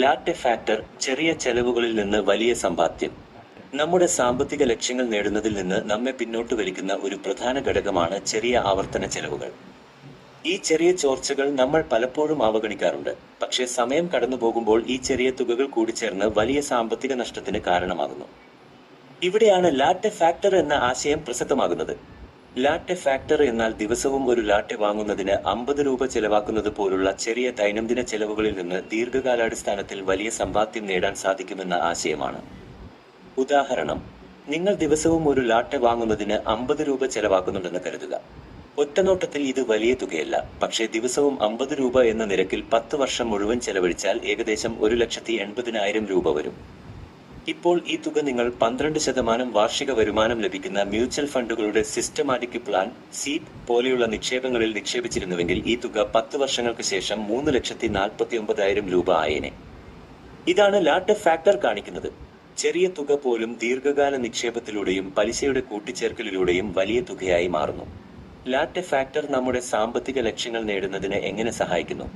Latte factor ചെറിയ ചെലവുകളിൽ നിന്ന് വലിയ സമ്പാദ്യം. നമ്മുടെ സാമ്പത്തിക ലക്ഷ്യങ്ങൾ നേടുന്നതിൽ നിന്ന് നമ്മെ പിന്നോട്ട് വലിക്കുന്ന ഒരു പ്രധാന ഘടകമാണ് ചെറിയ ആവർത്തന ചെലവുകൾ. ഈ ചെറിയ ചോർച്ചകൾ നമ്മൾ പലപ്പോഴും അവഗണിക്കാറുണ്ട്. പക്ഷേ സമയം കടന്നു പോകുമ്പോൾ ഈ ചെറിയ തുകകൾ കൂടിച്ചേർന്ന് വലിയ സാമ്പത്തിക നഷ്ടത്തിന് കാരണമാകുന്നു. ഇവിടെയാണ് ലാറ്റെ ഫാക്ടർ എന്ന ആശയം പ്രസക്തമാകുന്നത്. ലാറ്റെ ഫാക്ടർ എന്നാൽ ദിവസവും ഒരു ലാറ്റെ വാങ്ങുന്നതിന് അമ്പത് രൂപ ചെലവാക്കുന്നത് പോലുള്ള ചെറിയ ദൈനംദിന ചെലവുകളിൽ നിന്ന് ദീർഘകാലാടിസ്ഥാനത്തിൽ വലിയ സമ്പാദ്യം നേടാൻ സാധിക്കുമെന്ന ആശയമാണ്. ഉദാഹരണം നിങ്ങൾ ദിവസവും ഒരു ലാട്ടെ വാങ്ങുന്നതിന് അമ്പത് രൂപ ചെലവാക്കുന്നുണ്ടെന്ന് കരുതുക. ഒറ്റനോട്ടത്തിൽ ഇത് വലിയ തുകയല്ല പക്ഷേ ദിവസവും അമ്പത് രൂപ എന്ന നിരക്കിൽ പത്ത് വർഷം മുഴുവൻ ചെലവഴിച്ചാൽ ഏകദേശം ഒരു ലക്ഷത്തി എൺപതിനായിരം രൂപ വരും. ഇപ്പോൾ ഈ തുക നിങ്ങൾ പന്ത്രണ്ട് ശതമാനം വാർഷിക വരുമാനം ലഭിക്കുന്ന മ്യൂച്വൽ ഫണ്ടുകളുടെ സിസ്റ്റമാറ്റിക് പ്ലാൻ സീപ് പോലെയുള്ള നിക്ഷേപങ്ങളിൽ നിക്ഷേപിച്ചിരുന്നുവെങ്കിൽ ഈ തുക പത്ത് വർഷങ്ങൾക്ക് ശേഷം മൂന്ന് ലക്ഷത്തി നാൽപ്പത്തി ഒമ്പതായിരം രൂപ ആയേനെ. ഇതാണ് ലാട്ട് ഫാക്ടർ കാണിക്കുന്നത്. ചെറിയ തുക പോലും ദീർഘകാല നിക്ഷേപത്തിലൂടെയും പലിശയുടെ കൂട്ടിച്ചേർക്കലിലൂടെയും വലിയ തുകയായി മാറുന്നു. ലാറ്റ് ഫാക്ടർ നമ്മുടെ സാമ്പത്തിക ലക്ഷ്യങ്ങൾ നേടുന്നതിന് എങ്ങനെ സഹായിക്കുന്നു?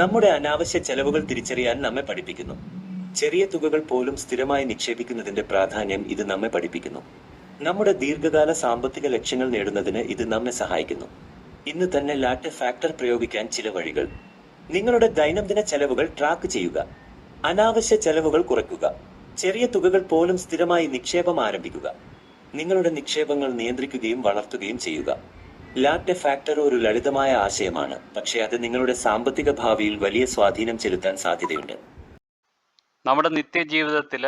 നമ്മുടെ അനാവശ്യ ചെലവുകൾ തിരിച്ചറിയാൻ നമ്മെ പഠിപ്പിക്കുന്നു. ചെറിയ തുകകൾ പോലും സ്ഥിരമായി നിക്ഷേപിക്കുന്നതിന്റെ പ്രാധാന്യം ഇത് നമ്മെ പഠിപ്പിക്കുന്നു. നമ്മുടെ ദീർഘകാല സാമ്പത്തിക ലക്ഷ്യങ്ങൾ നേടുന്നതിന് ഇത് നമ്മെ സഹായിക്കുന്നു. ഇന്ന് തന്നെ ലാറ്റെ ഫാക്ടർ പ്രയോഗിക്കാൻ ചില വഴികൾ. നിങ്ങളുടെ ദൈനംദിന ചെലവുകൾ ട്രാക്ക് ചെയ്യുക. അനാവശ്യ ചെലവുകൾ കുറയ്ക്കുക. ചെറിയ തുകകൾ പോലും സ്ഥിരമായി നിക്ഷേപം ആരംഭിക്കുക. നിങ്ങളുടെ നിക്ഷേപങ്ങൾ നിയന്ത്രിക്കുകയും വളർത്തുകയും ചെയ്യുക. ലാറ്റെ ഫാക്ടർ ഒരു ലളിതമായ ആശയമാണ്. പക്ഷേ അത് നിങ്ങളുടെ സാമ്പത്തിക ഭാവിയിൽ വലിയ സ്വാധീനം ചെലുത്താൻ സാധ്യതയുണ്ട്. നമ്മുടെ നിത്യജീവിതത്തിൽ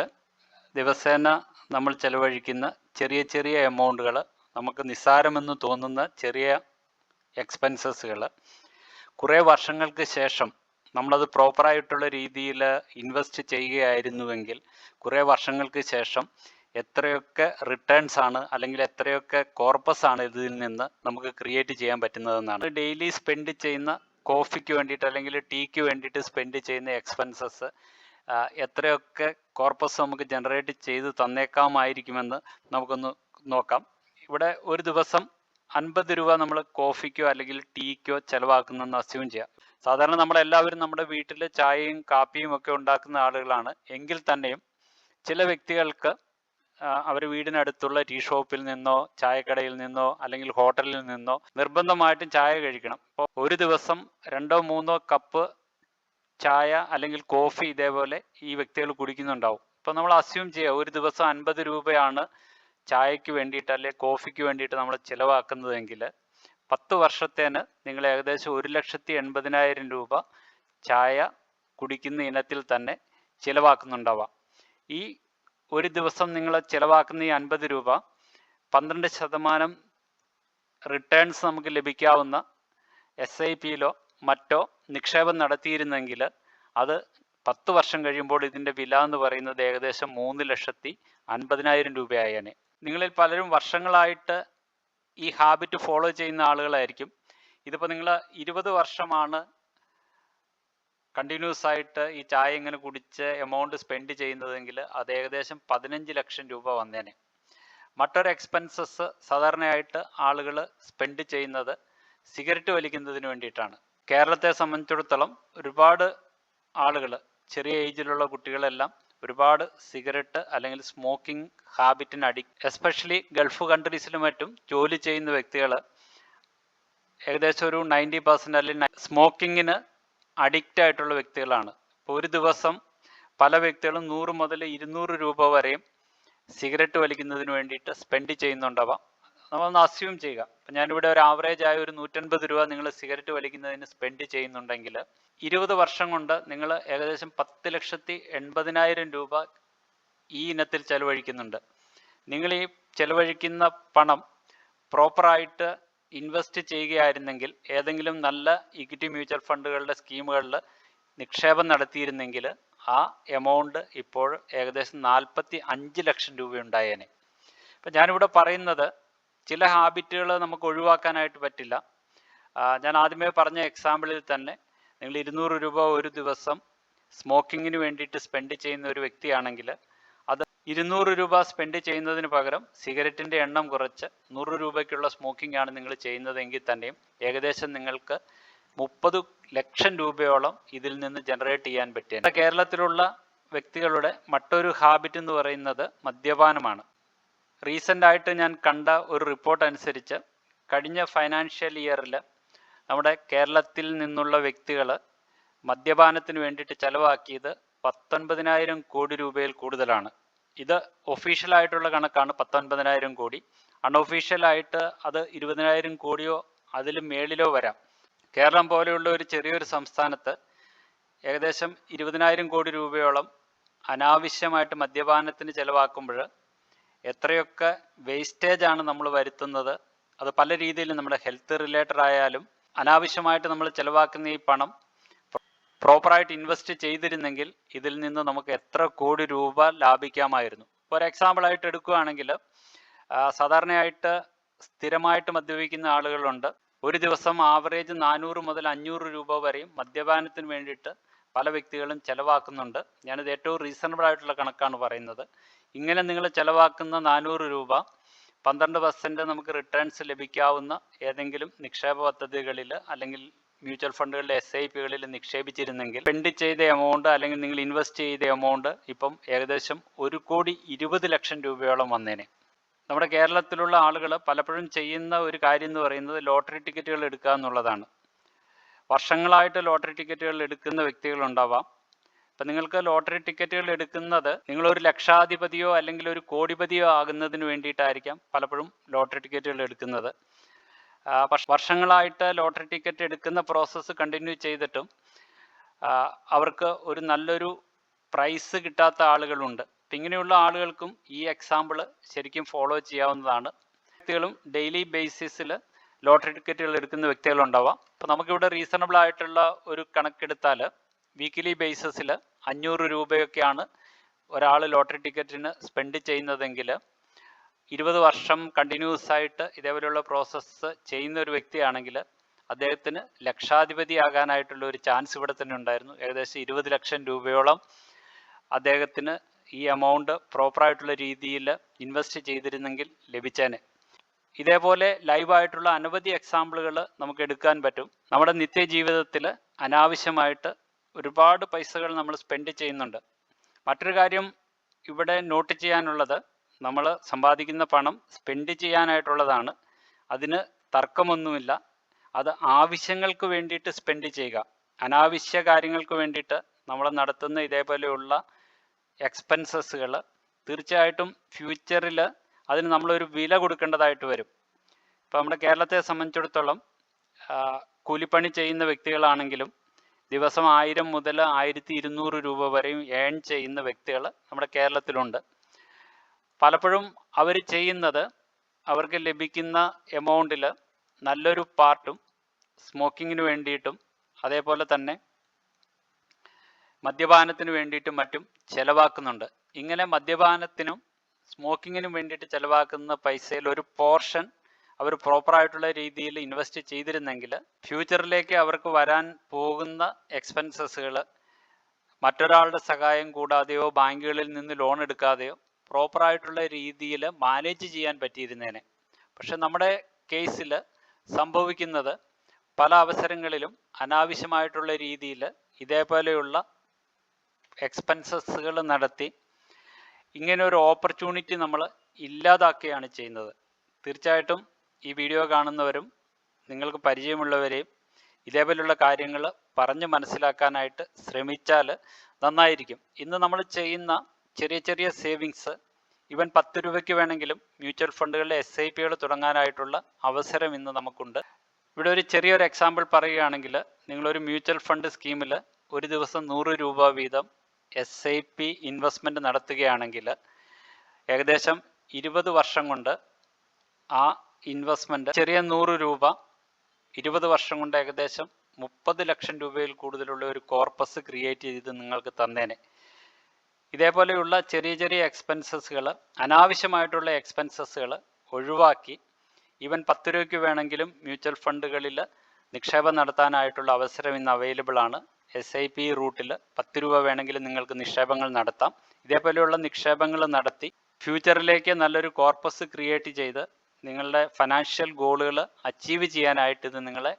ദിവസേന നമ്മൾ ചെലവഴിക്കുന്ന ചെറിയ ചെറിയ എമൗണ്ടുകൾ നമുക്ക് നിസ്സാരമെന്ന് തോന്നുന്ന ചെറിയ എക്സ്പെൻസസുകൾ കുറേ വർഷങ്ങൾക്ക് ശേഷം നമ്മളത് പ്രോപ്പറായിട്ടുള്ള രീതിയിൽ ഇൻവെസ്റ്റ് ചെയ്യുകയായിരുന്നുവെങ്കിൽ കുറേ വർഷങ്ങൾക്ക് ശേഷം എത്രയൊക്കെ റിട്ടേൺസ് ആണ് അല്ലെങ്കിൽ എത്രയൊക്കെ കോർപ്പസ് ആണ് ഇതിൽ നിന്ന് നമുക്ക് ക്രിയേറ്റ് ചെയ്യാൻ പറ്റുന്നതെന്നാണ്. ഡെയിലി സ്പെൻഡ് ചെയ്യുന്ന കോഫിക്ക് വേണ്ടിയിട്ട് അല്ലെങ്കിൽ ടീക്ക് വേണ്ടിയിട്ട് സ്പെൻഡ് ചെയ്യുന്ന എക്സ്പെൻസസ് എത്രയൊക്കെ കോർപ്പസ് നമുക്ക് ജനറേറ്റ് ചെയ്ത് തന്നേക്കാമായിരിക്കുമെന്ന് നമുക്കൊന്ന് നോക്കാം. ഇവിടെ ഒരു ദിവസം അൻപത് രൂപ നമ്മൾ കോഫിക്കോ അല്ലെങ്കിൽ ടീക്കോ ചിലവാക്കുന്നെന്ന് അസ്യൂം ചെയ്യാം. സാധാരണ നമ്മളെല്ലാവരും നമ്മുടെ വീട്ടിൽ ചായയും കാപ്പിയും ഒക്കെ ഉണ്ടാക്കുന്ന ആളുകളാണ്. എങ്കിൽ തന്നെയും ചില വ്യക്തികൾക്ക് അവർ വീടിനടുത്തുള്ള ടീ ഷോപ്പിൽ നിന്നോ ചായക്കടയിൽ നിന്നോ അല്ലെങ്കിൽ ഹോട്ടലിൽ നിന്നോ നിർബന്ധമായിട്ടും ചായ കഴിക്കണം. അപ്പോൾ ഒരു ദിവസം രണ്ടോ മൂന്നോ കപ്പ് ചായ അല്ലെങ്കിൽ കോഫി ഇതേപോലെ ഈ വ്യക്തികൾ കുടിക്കുന്നുണ്ടാവും. അപ്പോൾ നമ്മൾ അസ്യൂം ചെയ്യുക ഒരു ദിവസം അൻപത് രൂപയാണ് ചായക്ക് വേണ്ടിയിട്ട് അല്ലെങ്കിൽ കോഫിക്ക് വേണ്ടിയിട്ട് നമ്മൾ ചിലവാക്കുന്നതെങ്കിൽ പത്ത് വർഷത്തേന് നിങ്ങൾ ഏകദേശം ഒരു ലക്ഷത്തി എൺപതിനായിരം രൂപ ചായ കുടിക്കുന്ന ഇനത്തിൽ തന്നെ ചിലവാക്കുന്നുണ്ടാവാം. ഈ ഒരു ദിവസം നിങ്ങൾ ചിലവാക്കുന്ന ഈ അൻപത് രൂപ പന്ത്രണ്ട് ശതമാനം റിട്ടേൺസ് നമുക്ക് ലഭിക്കാവുന്ന എസ് ഐ പിയിലോ മറ്റോ നിക്ഷേപം നടത്തിയിരുന്നെങ്കിൽ അത് പത്ത് വർഷം കഴിയുമ്പോൾ ഇതിന്റെ വില എന്ന് പറയുന്നത് ഏകദേശം മൂന്ന് ലക്ഷത്തി അൻപതിനായിരം രൂപയായേനെ. നിങ്ങളിൽ പലരും വർഷങ്ങളായിട്ട് ഈ ഹാബിറ്റ് ഫോളോ ചെയ്യുന്ന ആളുകളായിരിക്കും. ഇതിപ്പോൾ നിങ്ങൾ ഇരുപത് വർഷമാണ് കണ്ടിന്യൂസ് ആയിട്ട് ഈ ചായ ഇങ്ങനെ കുടിച്ച് എമൗണ്ട് സ്പെൻഡ് ചെയ്യുന്നതെങ്കിൽ അത് ഏകദേശം പതിനഞ്ച് ലക്ഷം രൂപ വന്നേനെ. മറ്റൊരു എക്സ്പെൻസസ് സാധാരണയായിട്ട് ആളുകൾ സ്പെൻഡ് ചെയ്യുന്നത് സിഗരറ്റ് വലിക്കുന്നതിന് വേണ്ടിയിട്ടാണ്. കേരളത്തെ സംബന്ധിച്ചിടത്തോളം ഒരുപാട് ആളുകൾ ചെറിയ ഏജിലുള്ള കുട്ടികളെല്ലാം ഒരുപാട് സിഗരറ്റ് അല്ലെങ്കിൽ സ്മോക്കിംഗ് ഹാബിറ്റിന് അടി എസ്പെഷ്യലി ഗൾഫ് കൺട്രീസിലും മറ്റും ജോലി ചെയ്യുന്ന വ്യക്തികൾ ഏകദേശം ഒരു നയന്റി പെർസെന്റ് അല്ലെങ്കിൽ സ്മോക്കിങ്ങിന് അഡിക്റ്റ് ആയിട്ടുള്ള വ്യക്തികളാണ്. ഇപ്പോൾ ഒരു ദിവസം പല വ്യക്തികളും നൂറ് മുതൽ ഇരുന്നൂറ് രൂപ വരെയും സിഗരറ്റ് വലിക്കുന്നതിന് വേണ്ടിയിട്ട് സ്പെൻഡ് ചെയ്യുന്നുണ്ടാവാം. നമ്മളൊന്ന് അസ്യൂം ചെയ്യുക. അപ്പം ഞാനിവിടെ ഒരു ആവറേജ് ആയ ഒരു നൂറ്റൻപത് രൂപ നിങ്ങൾ സിഗരറ്റ് വലിക്കുന്നതിന് സ്പെൻഡ് ചെയ്യുന്നുണ്ടെങ്കിൽ ഇരുപത് വർഷം കൊണ്ട് നിങ്ങൾ ഏകദേശം പത്ത് ലക്ഷത്തി എൺപതിനായിരം രൂപ ഈ ഇനത്തിൽ ചെലവഴിക്കുന്നുണ്ട്. നിങ്ങൾ ഈ ചെലവഴിക്കുന്ന പണം പ്രോപ്പറായിട്ട് ഇൻവെസ്റ്റ് ചെയ്യുകയായിരുന്നെങ്കിൽ ഏതെങ്കിലും നല്ല ഇക്വിറ്റി മ്യൂച്വൽ ഫണ്ടുകളുടെ സ്കീമുകളിൽ നിക്ഷേപം നടത്തിയിരുന്നെങ്കിൽ ആ എമൗണ്ട് ഇപ്പോൾ ഏകദേശം നാൽപ്പത്തി അഞ്ച് ലക്ഷം രൂപ ഉണ്ടായേനെ അപ്പം ഞാനിവിടെ പറയുന്നത് ചില ഹാബിറ്റുകൾ നമുക്ക് ഒഴിവാക്കാനായിട്ട് പറ്റില്ല. ഞാൻ ആദ്യമേ പറഞ്ഞ എക്സാമ്പിളിൽ തന്നെ നിങ്ങൾ ഇരുന്നൂറ് രൂപ ഒരു ദിവസം സ്മോക്കിങ്ങിന് വേണ്ടിയിട്ട് സ്പെൻഡ് ചെയ്യുന്ന ഒരു വ്യക്തിയാണെങ്കിൽ അത് ഇരുന്നൂറ് രൂപ സ്പെൻഡ് ചെയ്യുന്നതിന് പകരം സിഗരറ്റിന്റെ എണ്ണം കുറച്ച് നൂറ് രൂപയ്ക്കുള്ള സ്മോക്കിംഗ് ആണ് നിങ്ങൾ ചെയ്യുന്നതെങ്കിൽ തന്നെയും ഏകദേശം നിങ്ങൾക്ക് മുപ്പത് ലക്ഷം രൂപയോളം ഇതിൽ നിന്ന് ജനറേറ്റ് ചെയ്യാൻ പറ്റിയ കേരളത്തിലുള്ള വ്യക്തികളുടെ മറ്റൊരു ഹാബിറ്റ് എന്ന് പറയുന്നത് മദ്യപാനമാണ്. റീസെന്റ് ആയിട്ട് ഞാൻ കണ്ട ഒരു റിപ്പോർട്ട് അനുസരിച്ച് കഴിഞ്ഞ ഫൈനാൻഷ്യൽ ഇയറിൽ നമ്മുടെ കേരളത്തിൽ നിന്നുള്ള വ്യക്തികൾ മദ്യപാനത്തിന് വേണ്ടിയിട്ട് ചിലവാക്കിയത് പത്തൊൻപതിനായിരം കോടി രൂപയിൽ കൂടുതലാണ്. ഇത് ഒഫീഷ്യലായിട്ടുള്ള കണക്കാണ് പത്തൊൻപതിനായിരം കോടി. അൺഒഫീഷ്യലായിട്ട് അത് ഇരുപതിനായിരം കോടിയോ അതിലും മേളിലോ വരാം. കേരളം പോലെയുള്ള ഒരു ചെറിയൊരു സംസ്ഥാനത്ത് ഏകദേശം ഇരുപതിനായിരം കോടി രൂപയോളം അനാവശ്യമായിട്ട് മദ്യപാനത്തിന് ചെലവാക്കുമ്പോൾ എത്രയൊക്കെ വേസ്റ്റേജ് ആണ് നമ്മൾ വരുത്തുന്നത് അത് പല രീതിയിലും നമ്മുടെ ഹെൽത്ത് റിലേറ്റഡ് ആയാലും അനാവശ്യമായിട്ട് നമ്മൾ ചിലവാക്കുന്ന ഈ പണം പ്രോപ്പറായിട്ട് ഇൻവെസ്റ്റ് ചെയ്തിരുന്നെങ്കിൽ ഇതിൽ നിന്ന് നമുക്ക് എത്ര കോടി രൂപ ലാഭിക്കാമായിരുന്നു. ഒരു എക്സാമ്പിൾ ആയിട്ട് എടുക്കുകയാണെങ്കിൽ സാധാരണയായിട്ട് സ്ഥിരമായിട്ട് മദ്യപിക്കുന്ന ആളുകളുണ്ട്. ഒരു ദിവസം ആവറേജ് നാനൂറ് മുതൽ അഞ്ഞൂറ് രൂപ വരെയും മദ്യപാനത്തിന് വേണ്ടിയിട്ട് പല വ്യക്തികളും ചിലവാക്കുന്നുണ്ട്. ഞാനിത് ഏറ്റവും റീസണബിൾ ആയിട്ടുള്ള കണക്കാണ് പറയുന്നത്. ഇങ്ങനെ നിങ്ങൾ ചിലവാക്കുന്ന നാനൂറ് രൂപ പന്ത്രണ്ട് പെർസെന്റ് നമുക്ക് റിട്ടേൺസ് ലഭിക്കാവുന്ന ഏതെങ്കിലും നിക്ഷേപ പദ്ധതികളിൽ അല്ലെങ്കിൽ മ്യൂച്വൽ ഫണ്ടുകളുടെ എസ് ഐ പികളിൽ നിക്ഷേപിച്ചിരുന്നെങ്കിൽ സ്പെൻഡ് ചെയ്ത എമൗണ്ട് അല്ലെങ്കിൽ നിങ്ങൾ ഇൻവെസ്റ്റ് ചെയ്ത എമൗണ്ട് ഇപ്പം ഏകദേശം ഒരു കോടി ഇരുപത് ലക്ഷം രൂപയോളം വന്നേനെ. നമ്മുടെ കേരളത്തിലുള്ള ആളുകൾ പലപ്പോഴും ചെയ്യുന്ന ഒരു കാര്യം എന്ന് പറയുന്നത് ലോട്ടറി ടിക്കറ്റുകൾ എടുക്കുക എന്നുള്ളതാണ്. വർഷങ്ങളായിട്ട് ലോട്ടറി ടിക്കറ്റുകൾ എടുക്കുന്ന വ്യക്തികൾ ഉണ്ടാവാം അപ്പം നിങ്ങൾക്ക് ലോട്ടറി ടിക്കറ്റുകൾ എടുക്കുന്നത് നിങ്ങൾ ഒരു ലക്ഷാധിപതിയോ അല്ലെങ്കിൽ ഒരു കോടിപതിയോ ആകുന്നതിന് വേണ്ടിയിട്ടായിരിക്കാം പലപ്പോഴും ലോട്ടറി ടിക്കറ്റുകൾ എടുക്കുന്നത്. വർഷങ്ങളായിട്ട് ലോട്ടറി ടിക്കറ്റ് എടുക്കുന്ന പ്രോസസ്സ് കണ്ടിന്യൂ ചെയ്തിട്ടും അവർക്ക് ഒരു നല്ലൊരു പ്രൈസ് കിട്ടാത്ത ആളുകളുണ്ട്. അപ്പം ഇങ്ങനെയുള്ള ആളുകൾക്കും ഈ എക്സാമ്പിൾ ശരിക്കും ഫോളോ ചെയ്യാവുന്നതാണ്. വ്യക്തികളും ഡെയിലി ബേസിസിൽ ലോട്ടറി ടിക്കറ്റുകൾ എടുക്കുന്ന വ്യക്തികളുണ്ടാവാം അപ്പോൾ നമുക്കിവിടെ റീസണബിൾ ആയിട്ടുള്ള ഒരു കണക്കെടുത്താൽ വീക്കിലി ബേസിസിൽ അഞ്ഞൂറ് രൂപയൊക്കെയാണ് ഒരാൾ ലോട്ടറി ടിക്കറ്റിന് സ്പെൻഡ് ചെയ്യുന്നതെങ്കിൽ ഇരുപത് വർഷം കണ്ടിന്യൂസ് ആയിട്ട് ഇതേപോലെയുള്ള പ്രോസസ്സ് ചെയ്യുന്ന ഒരു വ്യക്തിയാണെങ്കിൽ അദ്ദേഹത്തിന് ലക്ഷാധിപതി ആകാനായിട്ടുള്ള ഒരു ചാൻസ് ഇവിടെ തന്നെ ഉണ്ടായിരുന്നു. ഏകദേശം ഇരുപത് ലക്ഷം രൂപയോളം അദ്ദേഹത്തിന് ഈ എമൗണ്ട് പ്രോപ്പറായിട്ടുള്ള രീതിയിൽ ഇൻവെസ്റ്റ് ചെയ്തിരുന്നെങ്കിൽ ലഭിച്ചേനെ. ഇതേപോലെ ലൈവായിട്ടുള്ള അനവധി എക്സാമ്പിളുകൾ നമുക്ക് എടുക്കാൻ പറ്റും. നമ്മുടെ നിത്യജീവിതത്തിൽ അനാവശ്യമായിട്ട് ഒരുപാട് പൈസകൾ നമ്മൾ സ്പെൻഡ് ചെയ്യുന്നുണ്ട്. മറ്റൊരു കാര്യം ഇവിടെ നോട്ട് ചെയ്യാനുള്ളത് നമ്മൾ സമ്പാദിക്കുന്ന പണം സ്പെൻഡ് ചെയ്യാനായിട്ടുള്ളതാണ്. അതിന് തർക്കമൊന്നുമില്ല. അത് ആവശ്യങ്ങൾക്ക് വേണ്ടിയിട്ട് സ്പെൻഡ് ചെയ്യുക. അനാവശ്യ കാര്യങ്ങൾക്ക് വേണ്ടിയിട്ട് നമ്മൾ നടത്തുന്ന ഇതേപോലെയുള്ള എക്സ്പെൻസസുകൾ തീർച്ചയായിട്ടും ഫ്യൂച്ചറിൽ അതിന് നമ്മളൊരു വില കൊടുക്കേണ്ടതായിട്ട് വരും. ഇപ്പോൾ നമ്മുടെ കേരളത്തെ സംബന്ധിച്ചിടത്തോളം കൂലിപ്പണി ചെയ്യുന്ന വ്യക്തികളാണെങ്കിലും ദിവസം ആയിരം മുതൽ ആയിരത്തി ഇരുന്നൂറ് രൂപ വരെയും ഏൺ ചെയ്യുന്ന വ്യക്തികൾ നമ്മുടെ കേരളത്തിലുണ്ട്. പലപ്പോഴും അവർ ചെയ്യുന്നത് അവർക്ക് ലഭിക്കുന്ന എമൗണ്ടിൽ നല്ലൊരു പാർട്ടും സ്മോക്കിങ്ങിന് വേണ്ടിയിട്ടും അതേപോലെ തന്നെ മദ്യപാനത്തിന് വേണ്ടിയിട്ടും മറ്റും ചെലവാക്കുന്നുണ്ട്. ഇങ്ങനെ മദ്യപാനത്തിനും സ്മോക്കിങ്ങിനും വേണ്ടിയിട്ട് ചിലവാക്കുന്ന പൈസയിൽ ഒരു പോർഷൻ അവർ പ്രോപ്പറായിട്ടുള്ള രീതിയിൽ ഇൻവെസ്റ്റ് ചെയ്തിരുന്നെങ്കിൽ ഫ്യൂച്ചറിലേക്ക് അവർക്ക് വരാൻ പോകുന്ന എക്സ്പെൻസസുകൾ മറ്റൊരാളുടെ സഹായം കൂടാതെയോ ബാങ്കുകളിൽ നിന്ന് ലോൺ എടുക്കാതെയോ പ്രോപ്പറായിട്ടുള്ള രീതിയിൽ മാനേജ് ചെയ്യാൻ പറ്റിയിരുന്നേനെ. പക്ഷെ നമ്മുടെ കേസിൽ സംഭവിക്കുന്നത് പല അവസരങ്ങളിലും അനാവശ്യമായിട്ടുള്ള രീതിയിൽ ഇതേപോലെയുള്ള എക്സ്പെൻസസുകൾ നടത്തി ഇങ്ങനെ ഒരു ഓപ്പർച്യൂണിറ്റി നമ്മൾ ഇല്ലാതാക്കുകയാണ് ചെയ്യുന്നത്. തീർച്ചയായിട്ടും ഈ വീഡിയോ കാണുന്നവരും നിങ്ങൾക്ക് പരിചയമുള്ളവരെയും ഇതേപോലുള്ള കാര്യങ്ങൾ പറഞ്ഞ് മനസ്സിലാക്കാനായിട്ട് ശ്രമിച്ചാൽ നന്നായിരിക്കും. ഇന്ന് നമ്മൾ ചെയ്യുന്ന ചെറിയ ചെറിയ സേവിങ്സ് ഇവൻ പത്ത് രൂപയ്ക്ക് വേണമെങ്കിലും മ്യൂച്വൽ ഫണ്ടുകളിലെ എസ് ഐ പികൾ തുടങ്ങാനായിട്ടുള്ള അവസരം ഇന്ന് നമുക്കുണ്ട്. ഇവിടെ ഒരു ചെറിയൊരു എക്സാമ്പിൾ പറയുകയാണെങ്കിൽ നിങ്ങളൊരു മ്യൂച്വൽ ഫണ്ട് സ്കീമിൽ ഒരു ദിവസം നൂറ് രൂപ വീതം എസ് ഐ പി ഇൻവെസ്റ്റ്മെന്റ് നടത്തുകയാണെങ്കിൽ ഏകദേശം ഇരുപത് വർഷം കൊണ്ട് ആ ഇൻവെസ്റ്റ്മെന്റ് ചെറിയ നൂറ് രൂപ ഇരുപത് വർഷം കൊണ്ട് ഏകദേശം മുപ്പത് ലക്ഷം രൂപയിൽ കൂടുതലുള്ള ഒരു കോർപ്പസ് ക്രിയേറ്റ് ചെയ്ത് നിങ്ങൾക്ക് തന്നേനെ. ഇതേപോലെയുള്ള ചെറിയ ചെറിയ എക്സ്പെൻസസുകൾ അനാവശ്യമായിട്ടുള്ള എക്സ്പെൻസസുകൾ ഒഴിവാക്കി ഈവൻ പത്ത് രൂപയ്ക്ക് വേണമെങ്കിലും മ്യൂച്വൽ ഫണ്ടുകളിൽ നിക്ഷേപം നടത്താനായിട്ടുള്ള അവസരം ഇന്ന് അവൈലബിൾ ആണ്. എസ് ഐ പി റൂട്ടിൽ പത്ത് രൂപ വേണമെങ്കിൽ നിങ്ങൾക്ക് നിക്ഷേപങ്ങൾ നടത്താം. ഇതേപോലെയുള്ള നിക്ഷേപങ്ങൾ നടത്തി ഫ്യൂച്ചറിലേക്ക് നല്ലൊരു കോർപ്പസ് ക്രിയേറ്റ് ചെയ്ത് നിങ്ങളുടെ ഫിനാൻഷ്യൽ ഗോളുകൾ അച്ചീവ് ചെയ്യാനായിട്ട് ഇത് നിങ്ങളെ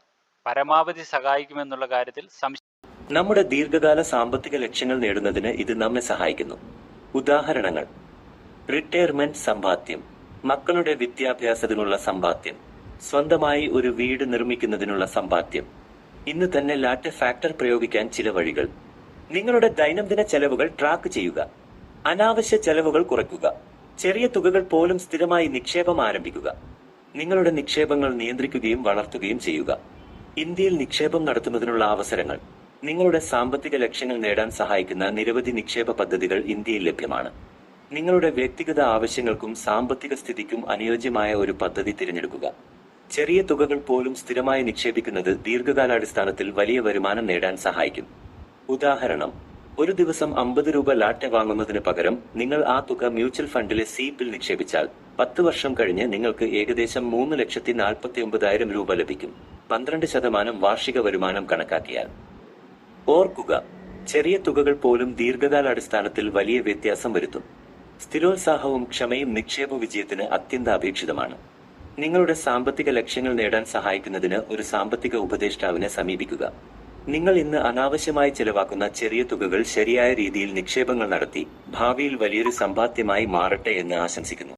പരമാവധി സഹായിക്കുമെന്നുള്ള കാര്യത്തിൽ സംശയം നമ്മുടെ ദീർഘകാല സാമ്പത്തിക ലക്ഷ്യങ്ങൾ നേടുന്നതിന് ഇത് നമ്മെ സഹായിക്കുന്നു. ഉദാഹരണങ്ങൾ. റിട്ടയർമെന്റ് സമ്പാദ്യം. മക്കളുടെ വിദ്യാഭ്യാസത്തിനുള്ള സമ്പാദ്യം. സ്വന്തമായി ഒരു വീട് നിർമ്മിക്കുന്നതിനുള്ള സമ്പാദ്യം. ഇന്ന് തന്നെ ലാറ്റ് ഫാക്ടർ പ്രയോഗിക്കാൻ ചില വഴികൾ. നിങ്ങളുടെ ദൈനംദിന ചെലവുകൾ ട്രാക്ക് ചെയ്യുക. അനാവശ്യ ചെലവുകൾ കുറയ്ക്കുക. ചെറിയ തുകകൾ പോലും സ്ഥിരമായി നിക്ഷേപം ആരംഭിക്കുക. നിങ്ങളുടെ നിക്ഷേപങ്ങൾ നിയന്ത്രിക്കുകയും വളർത്തുകയും ചെയ്യുക. ഇന്ത്യയിൽ നിക്ഷേപം നടത്തുന്നതിനുള്ള അവസരങ്ങൾ. നിങ്ങളുടെ സാമ്പത്തിക ലക്ഷ്യങ്ങൾ നേടാൻ സഹായിക്കുന്ന നിരവധി നിക്ഷേപ പദ്ധതികൾ ഇന്ത്യയിൽ ലഭ്യമാണ്. നിങ്ങളുടെ വ്യക്തിഗത ആവശ്യങ്ങൾക്കും സാമ്പത്തിക സ്ഥിതിക്കും അനുയോജ്യമായ ഒരു പദ്ധതി തിരഞ്ഞെടുക്കുക. ചെറിയ തുകകൾ പോലും സ്ഥിരമായി നിക്ഷേപിക്കുന്നത് ദീർഘകാലാടിസ്ഥാനത്തിൽ വലിയ വരുമാനം നേടാൻ സഹായിക്കും. ഉദാഹരണം ഒരു ദിവസം അമ്പത് രൂപ ലാറ്റ വാങ്ങുന്നതിന് പകരം നിങ്ങൾ ആ തുക മ്യൂച്വൽ ഫണ്ടിലെ സീപ്പിൽ നിക്ഷേപിച്ചാൽ പത്ത് വർഷം കഴിഞ്ഞ് നിങ്ങൾക്ക് ഏകദേശം മൂന്ന് ലക്ഷത്തി നാൽപ്പത്തി ഒമ്പതായിരം രൂപ ലഭിക്കും. പന്ത്രണ്ട് ശതമാനം വാർഷിക വരുമാനം കണക്കാക്കിയാൽ. ഓർക്കുക ചെറിയ തുകകൾ പോലും ദീർഘകാലാടിസ്ഥാനത്തിൽ വലിയ വ്യത്യാസം വരുത്തും. സ്ഥിരോത്സാഹവും ക്ഷമയും നിക്ഷേപ വിജയത്തിന് അത്യന്താപേക്ഷിതമാണ്. നിങ്ങളുടെ സാമ്പത്തിക ലക്ഷ്യങ്ങൾ നേടാൻ സഹായിക്കുന്നതിന് ഒരു സാമ്പത്തിക ഉപദേഷ്ടാവിനെ സമീപിക്കുക. നിങ്ങൾ ഇന്ന് അനാവശ്യമായി ചെലവാക്കുന്ന ചെറിയ തുകകൾ ശരിയായ രീതിയിൽ നിക്ഷേപങ്ങൾ നടത്തി ഭാവിയിൽ വലിയൊരു സമ്പാദ്യമായി മാറട്ടെ എന്ന് ആശംസിക്കുന്നു.